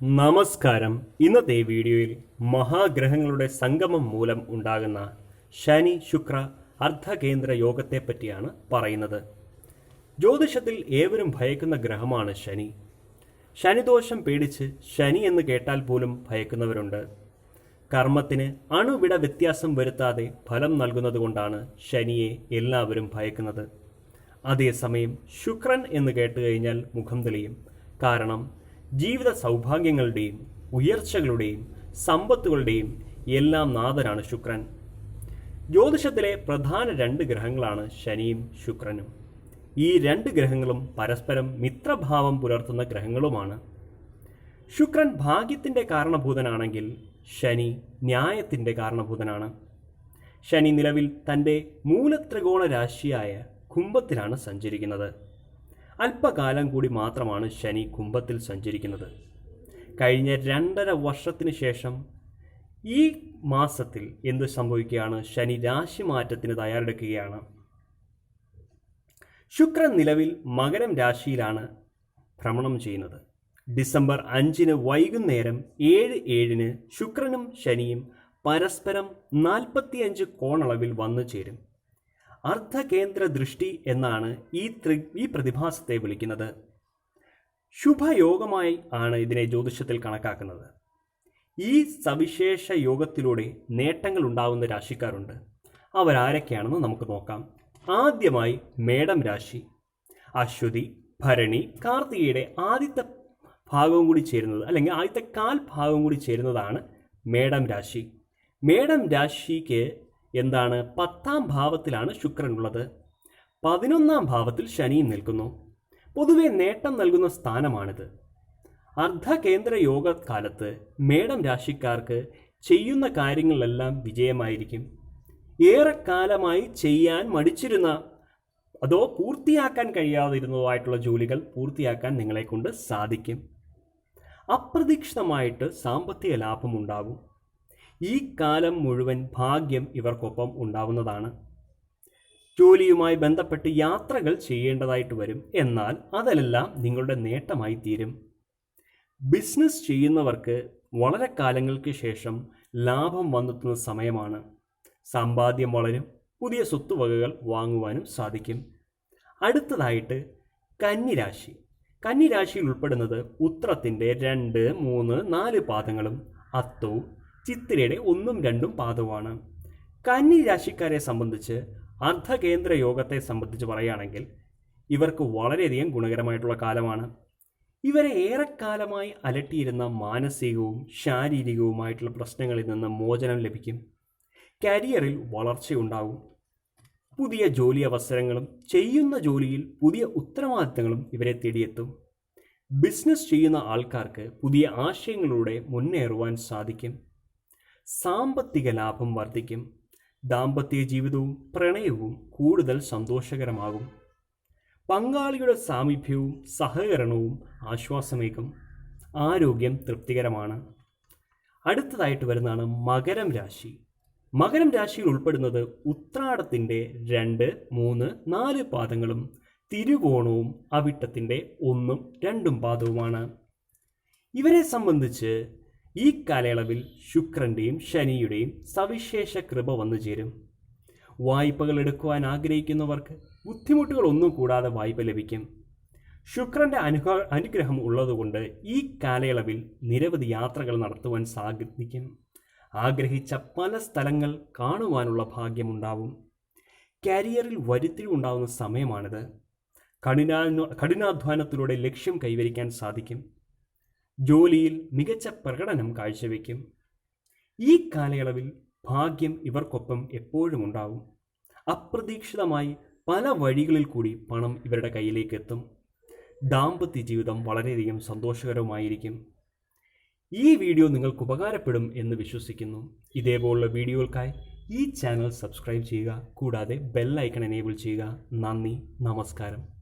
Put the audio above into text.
നമസ്കാരം. ഇന്നത്തെ വീഡിയോയിൽ മഹാഗ്രഹങ്ങളുടെ സംഗമം മൂലം ഉണ്ടാകുന്ന ശനി ശുക്ര അർദ്ധകേന്ദ്ര യോഗത്തെ പറ്റിയാണ് പറയുന്നത്. ജ്യോതിഷത്തിൽ ഏവരും ഭയക്കുന്ന ഗ്രഹമാണ് ശനി. ശനിദോഷം പേടിച്ച് ശനി എന്ന് കേട്ടാൽ പോലും ഭയക്കുന്നവരുണ്ട്. കർമ്മത്തിന് അണുവിട വ്യത്യാസം വരുത്താതെ ഫലം നൽകുന്നതുകൊണ്ടാണ് ശനിയെ എല്ലാവരും ഭയക്കുന്നത്. അതേസമയം ശുക്രൻ എന്ന് കേട്ടുകഴിഞ്ഞാൽ മുഖം തെളിയും. കാരണം ജീവിത സൗഭാഗ്യങ്ങളുടെയും ഉയർച്ചകളുടെയും സമ്പത്തുകളുടെയും എല്ലാം നാഥനാണ് ശുക്രൻ. ജ്യോതിഷത്തിലെ പ്രധാന രണ്ട് ഗ്രഹങ്ങളാണ് ശനിയും ശുക്രനും. ഈ രണ്ട് ഗ്രഹങ്ങളും പരസ്പരം മിത്രഭാവം പുലർത്തുന്ന ഗ്രഹങ്ങളുമാണ്. ശുക്രൻ ഭാഗ്യത്തിന്റെ കാരണഭൂതനാണെങ്കിൽ ശനി ന്യായത്തിന്റെ കാരണഭൂതനാണ്. ശനി നിലവിൽ തന്റെ മൂലത്രികോണ രാശിയായ കുംഭത്തിലാണ് സഞ്ചരിക്കുന്നത്. അല്പകാലം കൂടി മാത്രമാണ് ശനി കുംഭത്തിൽ സഞ്ചരിക്കുന്നത്. കഴിഞ്ഞ രണ്ടര വർഷത്തിന് ശേഷം ഈ മാസത്തിൽ എന്ത് സംഭവിക്കുകയാണ്? ശനി രാശി മാറ്റത്തിന് തയ്യാറെടുക്കുകയാണ്. ശുക്രൻ നിലവിൽ മകരം രാശിയിലാണ് ഭ്രമണം ചെയ്യുന്നത്. ഡിസംബർ അഞ്ചിന് വൈകുന്നേരം ഏഴ് ഏഴിന് ശുക്രനും ശനിയും പരസ്പരം നാൽപ്പത്തിയഞ്ച് കോണളവിൽ വന്നു ചേരും. അർദ്ധകേന്ദ്ര ദൃഷ്ടി എന്നാണ് ഈ ഈ പ്രതിഭാസത്തെ വിളിക്കുന്നത്. ശുഭയോഗമായി ആണ് ഇതിനെ ജ്യോതിഷത്തിൽ കണക്കാക്കുന്നത്. ഈ സവിശേഷ യോഗത്തിലൂടെ നേട്ടങ്ങൾ ഉണ്ടാകുന്ന രാശിക്കാരുണ്ട്. അവരാരൊക്കെയാണെന്ന് നമുക്ക് നോക്കാം. ആദ്യമായി മേടം രാശി. അശ്വതി ഭരണി കാർത്തികയുടെ ആദ്യത്തെ ഭാഗവും കൂടി ചേരുന്നത് അല്ലെങ്കിൽ ആദ്യത്തെ കാൽ ഭാഗവും കൂടി ചേരുന്നതാണ് മേടം രാശി. മേടം രാശിക്ക് എന്താണ് പത്താം ഭാവത്തിലാണ് ശുക്രൻ ഉള്ളത്? പതിനൊന്നാം ഭാവത്തിൽ ശനിയും നിൽക്കുന്നു. പൊതുവെ നേട്ടം നൽകുന്ന സ്ഥാനമാണിത്. അർദ്ധകേന്ദ്ര യോഗകാലത്ത് മേടം രാശിക്കാർക്ക് ചെയ്യുന്ന കാര്യങ്ങളിലെല്ലാം വിജയമായിരിക്കും. ഏറെക്കാലമായി ചെയ്യാൻ മടിച്ചിരുന്ന അതോ പൂർത്തിയാക്കാൻ കഴിയാതിരുന്നതായിട്ടുള്ള ജോലികൾ പൂർത്തിയാക്കാൻ നിങ്ങളെക്കൊണ്ട് സാധിക്കും. അപ്രതീക്ഷിതമായിട്ട് സാമ്പത്തിക ലാഭം ഉണ്ടാകും ഈ കാലം മുഴുവൻ ഭാഗ്യം ഇവർക്കൊപ്പം ഉണ്ടാവുന്നതാണ്. ജോലിയുമായി ബന്ധപ്പെട്ട് യാത്രകൾ ചെയ്യേണ്ടതായിട്ട് വരും. എന്നാൽ അതെല്ലാം നിങ്ങളുടെ നേട്ടമായി തീരും. ബിസിനസ് ചെയ്യുന്നവർക്ക് വളരെ കാലങ്ങൾക്ക് ശേഷം ലാഭം വന്നെത്തുന്ന സമയമാണ്. സമ്പാദ്യം വളരും പുതിയ സ്വത്തുവകകൾ വാങ്ങുവാനും സാധിക്കും. അടുത്തതായിട്ട് കന്നിരാശി. കന്നിരാശിയിൽ ഉൾപ്പെടുന്നത് ഉത്രത്തിന്റെ രണ്ട് മൂന്ന് നാല് പാദങ്ങളും അത്തവും ചിത്തിരയുടെ ഒന്നും രണ്ടും പാദവുമാണ്. കന്നി രാശിക്കാരെ സംബന്ധിച്ച് അർദ്ധകേന്ദ്ര യോഗത്തെ സംബന്ധിച്ച് പറയുകയാണെങ്കിൽ ഇവർക്ക് വളരെയധികം ഗുണകരമായിട്ടുള്ള കാലമാണ്. ഇവരെ ഏറെക്കാലമായി അലട്ടിയിരുന്ന മാനസികവും ശാരീരികവുമായിട്ടുള്ള പ്രശ്നങ്ങളിൽ നിന്ന് മോചനം ലഭിക്കും. കരിയറിൽ വളർച്ചയുണ്ടാകും പുതിയ ജോലി അവസരങ്ങളും ചെയ്യുന്ന ജോലിയിൽ പുതിയ ഉത്തരവാദിത്തങ്ങളും ഇവരെ തേടിയെത്തും. ബിസിനസ് ചെയ്യുന്ന ആൾക്കാർക്ക് പുതിയ ആശയങ്ങളിലൂടെ മുന്നേറുവാൻ സാധിക്കും. സാമ്പത്തിക ലാഭം വർദ്ധിക്കും. ദാമ്പത്യ ജീവിതവും പ്രണയവും കൂടുതൽ സന്തോഷകരമാകും. പങ്കാളിയുടെ സാമീപ്യവും സഹകരണവും ആശ്വാസമേകും. ആരോഗ്യം തൃപ്തികരമാണ്. അടുത്തതായിട്ട് വരുന്നതാണ് മകരം രാശി. മകരം രാശിയിൽ ഉൾപ്പെടുന്നത് ഉത്രാടത്തിന്റെ രണ്ട് മൂന്ന് നാല് പാദങ്ങളും തിരുവോണവും അവിട്ടത്തിന്റെ ഒന്നും രണ്ടും പാദവുമാണ്. ഇവരെ സംബന്ധിച്ച് ഈ കാലയളവിൽ ശുക്രന്റെയും ശനിയുടെയും സവിശേഷ കൃപ വന്നു ചേരും. വായ്പകൾ എടുക്കുവാൻ ആഗ്രഹിക്കുന്നവർക്ക് ബുദ്ധിമുട്ടുകളൊന്നും കൂടാതെ വായ്പ ലഭിക്കും. ശുക്രന്റെ അനുഗ്രഹ അനുഗ്രഹം ഉള്ളതുകൊണ്ട് ഈ കാലയളവിൽ നിരവധി യാത്രകൾ നടത്തുവാൻ സാധിക്കും. ആഗ്രഹിച്ച പല സ്ഥലങ്ങൾ കാണുവാനുള്ള ഭാഗ്യമുണ്ടാവും. കരിയറിൽ വരുത്തിലുണ്ടാവുന്ന സമയമാണിത്. കഠിനാ കഠിനാധ്വാനത്തിലൂടെ ലക്ഷ്യം കൈവരിക്കാൻ സാധിക്കും. ജോലിയിൽ മികച്ച പ്രകടനം കാഴ്ചവെക്കും. ഈ കാലയളവിൽ ഭാഗ്യം ഇവർക്കൊപ്പം എപ്പോഴും ഉണ്ടാവും. അപ്രതീക്ഷിതമായി പല വഴികളിൽ കൂടി പണം ഇവരുടെ കയ്യിലേക്ക് എത്തും ദാമ്പത്യ ജീവിതം വളരെയധികം സന്തോഷകരവുമായിരിക്കും. ഈ വീഡിയോ നിങ്ങൾക്ക് ഉപകാരപ്പെടും എന്ന് വിശ്വസിക്കുന്നു. ഇതേപോലുള്ള വീഡിയോകൾക്കായി ഈ ചാനൽ സബ്സ്ക്രൈബ് ചെയ്യുക കൂടാതെ ബെല്ലൈക്കൺ എനേബിൾ ചെയ്യുക. നന്ദി നമസ്കാരം.